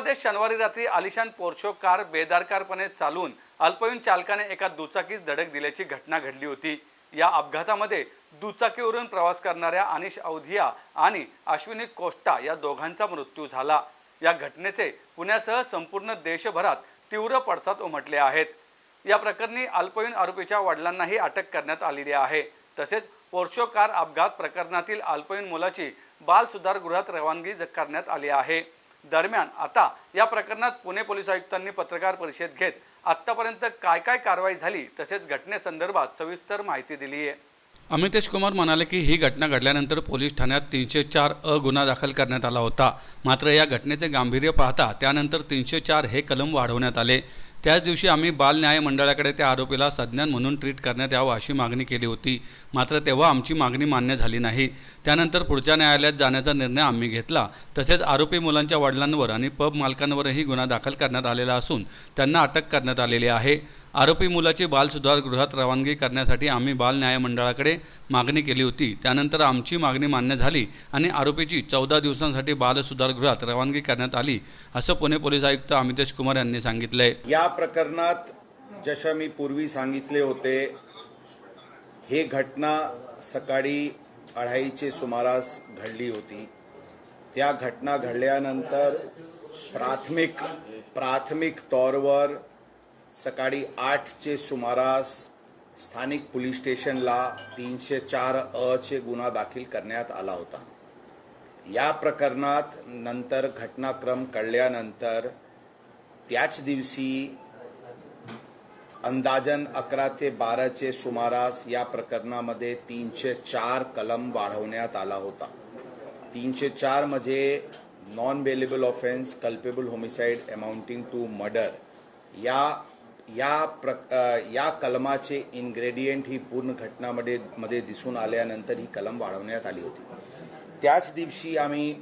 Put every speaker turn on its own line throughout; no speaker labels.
पुण्यामध्ये शनिवारी रात्री आलिशान पोर्शो कार बेदारकारपणे चालवून अल्पवयीन चालकाने एका दुचाकीस धडक दिल्याची घटना घडली होती. या अपघातामध्ये दुचाकीवरून प्रवास करणाऱ्या अनिश अवधिया आणि अश्विनी कोष्टा या दोघांचा मृत्यू झाला. या घटनेचे पुण्यासह संपूर्ण देशभरात तीव्र पडसाद उमटले आहेत. या प्रकरणी अल्पवयीन आरोपीच्या वडिलांनाही अटक करण्यात आलेली आहे. तसेच पोर्शो कार अपघात प्रकरणातील अल्पवयीन मुलाची बालसुधारगृहात रवानगी करण्यात आली आहे. दरम्यान आता या प्रकरणात पुणे पोलीस आयुक्तांनी पत्रकार परिषद घेत आत्तापर्यंत काय काय कारवाई झाली तसेच घटनेसंदर्भात सविस्तर माहिती दिली आहे अमितेश कुमार म्हणाले की ही घटना घडल्यानंतर पोलीस ठाण्यात तीनशे चार अ गुन्हा दाखल करण्यात आला होता. मात्र या घटनेचे गांभीर्य पाहता त्यानंतर तीनशे चार हे कलम वाढवण्यात आले. त्याच दिवशी आम्ही बाल न्याय मंडळाकडे त्या आरोपीला संज्ञान म्हणून ट्रीट करण्यात यावं अशी मागणी केली होती. मात्र तेव्हा आमची मागणी मान्य झाली नाही. त्यानंतर पुढच्या न्यायालयात जाण्याचा निर्णय आम्ही घेतला. तसेच आरोपी मुलांच्या वडिलांवर आणि पब मालकांवरही गुन्हा दाखल करण्यात आलेला असून त्यांना अटक करण्यात आलेली आहे. आरोपी मुलाची बाल सुधारगृहात रवानगी करण्यासाठी आम्ही बाल न्याय मंडळाकडे मागणी केली होती. त्यानंतर आमची मागणी मान्य झाली आणि आरोपीची चौदा दिवसांसाठी बालसुधारगृहात रवानगी करण्यात आली असं पुणे पोलीस आयुक्त अमितेश कुमार यांनी सांगितलंय.
या प्रकरणात जशा मी पूर्वी सांगितले होते हे घटना सकाळी अढाईचे सुमारास घडली होती. त्या घटना घडल्यानंतर प्राथमिक प्राथमिक तौरवर सकाळी आठचे सुमारास स्थानिक पोलीस स्टेशनला तीनशे चार अचे गुन्हा दाखल करण्यात आला होता. या प्रकरणात नंतर घटनाक्रम कळल्यानंतर त्याच दिवशी अंदाजन अकरा ते बाराचे सुमारास या प्रकरणामध्ये तीनशे चार कलम वाढवण्यात आला होता. तीनशे चार म्हणजे non bailable offence culpable homicide amounting to murder या या प्र या कलमाचे इन्ग्रेडियंट ही पूर्ण घटनामध्ये मध्ये दिसून आल्यानंतर ही कलम वाढवण्यात आली होती. त्याच दिवशी आम्ही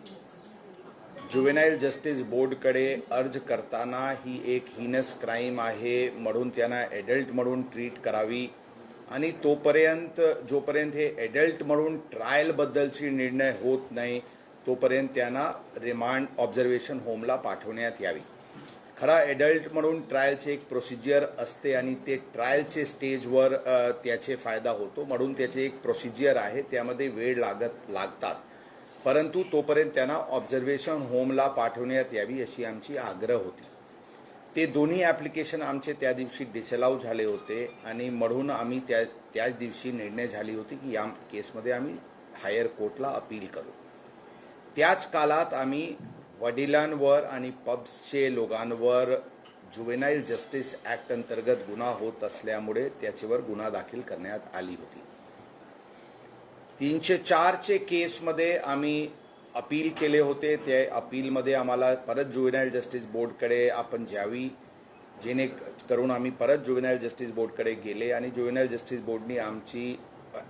ज्युवेनाईल जस्टिस बोर्डकडे अर्ज करताना ही एक हिनस क्राईम आहे म्हणून त्यांना ॲडल्ट म्हणून ट्रीट करावी. आणि तोपर्यंत जोपर्यंत हे ॲडल्ट म्हणून ट्रायलबद्दलची निर्णय होत नाही तोपर्यंत त्यांना रिमांड ऑब्झर्वेशन होमला पाठवण्यात यावी. खरा ॲडल्ट म्हणून ट्रायलचे एक प्रोसिजर असते आणि ते ट्रायलचे स्टेजवर त्याचे फायदा होतो म्हणून त्याचे एक प्रोसिजर आहे. त्यामध्ये वेळ लागत लागतात. परंतु तोपर्यंत त्यांना ऑब्झर्वेशन होमला पाठवण्यात यावी अशी आमची आग्रह होती. ते दोन्ही ॲप्लिकेशन आमचे त्या दिवशी डिसलाव झाले होते आणि म्हणून आम्ही त्या त्याच दिवशी निर्णय झाली होती की या केसमध्ये आम्ही हायर कोर्टला अपील करू. त्याच काळात आम्ही वडिलांवर आणि पब्सचे लोकांवर जुवेनाईल जस्टिस ॲक्ट अंतर्गत गुन्हा होत असल्यामुळे त्याच्यावर गुन्हा दाखल करण्यात आली होती. तीनशे चारचे केसमध्ये आम्ही अपील केले होते. ते अपीलमध्ये आम्हाला परत जुवेनाईल जस्टिस बोर्डकडे आपण ज्यावी जेणे करून आम्ही परत जुवेनाईल जस्टिस बोर्डकडे गेले आणि जुवेनाईल जस्टिस बोर्डनी आमची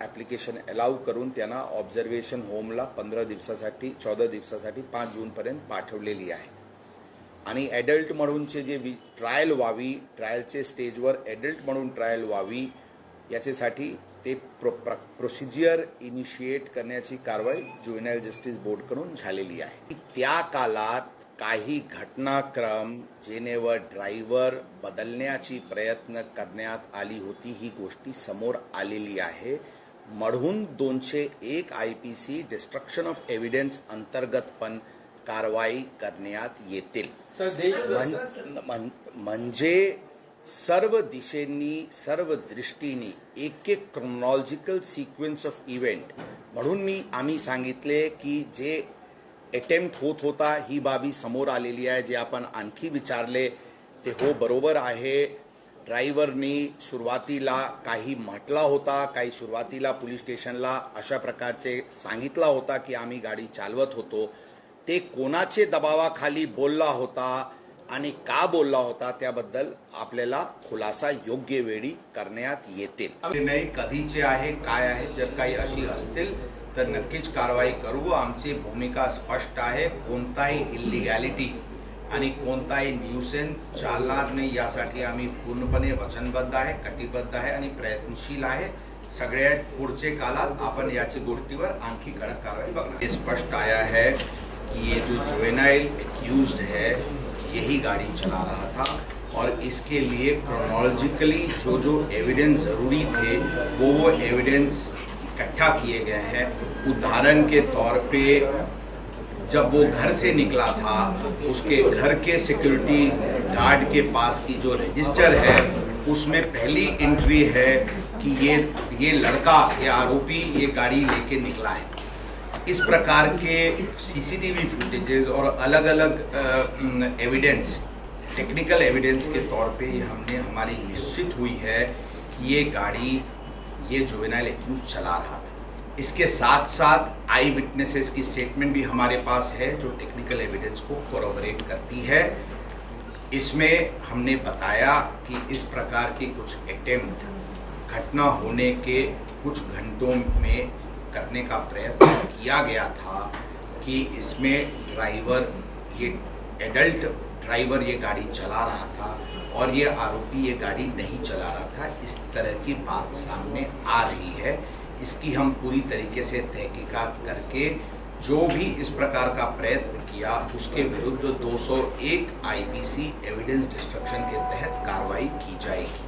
ॲप्लिकेशन अलाव करून त्यांना ऑब्झर्वेशन होमला पंधरा दिवसासाठी चौदा दिवसासाठी पाच जूनपर्यंत पाठवलेली आहे. आणि ॲडल्ट म्हणूनचे जे वि ट्रायल व्हावी ट्रायलचे स्टेजवर ॲडल्ट म्हणून ट्रायल व्हावी याच्यासाठी ते प्रो प्र प्रोसिजियर इनिशिएट करण्याची कारवाई जुवेनाईल जस्टिस बोर्डकडून झालेली आहे. त्या काळात काही घटनाक्रम जेनेवर ड्रायव्हर बदलण्याची प्रयत्न करण्यात आली होती ही गोष्टी समोर आलेली आहे. म्हणून दोनशे एक I P C destruction of evidence अंतर्गत पण कारवाई करण्यात येतील. म्हण- म्हण- म्हणजे सर्व दिशेंनी सर्व दृष्टीने एक एक क्रोनॉलॉजिकल सिक्वेन्स ऑफ इव्हेंट म्हणून मी आम्ही सांगितले की जे अटेम्प्ट होत होता. ही बाबी समोर आलेली आहे. जे आपण आणखी विचारले ते हो बरोबर आहे. ड्रायव्हरनी सुरुवातीला काही म्हटला होता काही सुरुवातीला पोलीस स्टेशनला अशा प्रकारचे सांगितला होता की आम्ही गाडी चालवत होतो. ते कोणाचे दबावाखाली बोलला होता आणि का बोलला होता त्याबद्दल आपल्याला खुलासा योग्य वेळी करण्यात येतील. नाही कधीचे आहे काय आहे जर काही अशी असतील तर नक्कीच कारवाई करू. आमची भूमिका स्पष्ट आहे. कोणताही इलिगॅलिटी आणि कोणताही न्यूसेन्स चालणार नाही यासाठी आम्ही पूर्णपणे वचनबद्ध आहे कटिबद्ध आहे आणि प्रयत्नशील आहे. सगळ्यात पुढचे काळात आपण याची गोष्टीवर आणखी कडक कारवाई बघणार. हे स्पष्ट आया है कि ये जो जुवेनाइल एक्यूज है यही गाड़ी चला रहा था और इसके लिए क्रोनोलॉजिकली जो जो एविडेंस ज़रूरी थे वो वो एविडेंस इकट्ठा किए गए हैं। उदाहरण के तौर पे जब वो घर से निकला था, उसके घर के सिक्योरिटी गार्ड के पास की जो रजिस्टर है, उसमें पहली एंट्री है कि ये ये लड़का, ये आरोपी, ये गाड़ी लेके निकला है। इस प्रकार के सीसीटीवी फुटेजेस और अलग अलग एविडेंस टेक्निकल एविडेंस के तौर पे हमने, हमारी निश्चित हुई है ये गाड़ी ये जुवेनाइल एक्यूज चला रहा था। इसके साथ साथ आई विटनेसेस की स्टेटमेंट भी हमारे पास है, जो टेक्निकल एविडेंस को कोरोबरेट करती है। इसमें हमने बताया कि इस प्रकार की कुछ अटेम्प्ट घटना होने के कुछ घंटों में करने का प्रयत्न किया गया था कि इसमें ड्राइवर ये एडल्ट ड्राइवर ये गाड़ी चला रहा था और ये आरोपी ये गाड़ी नहीं चला रहा था। इस तरह की बात सामने आ रही है, इसकी हम पूरी तरीके से तहकीकात करके जो भी इस प्रकार का प्रयत्न किया, उसके विरुद्ध 201 आईपीसी एविडेंस डिस्ट्रक्शन के तहत कार्रवाई की जाएगी।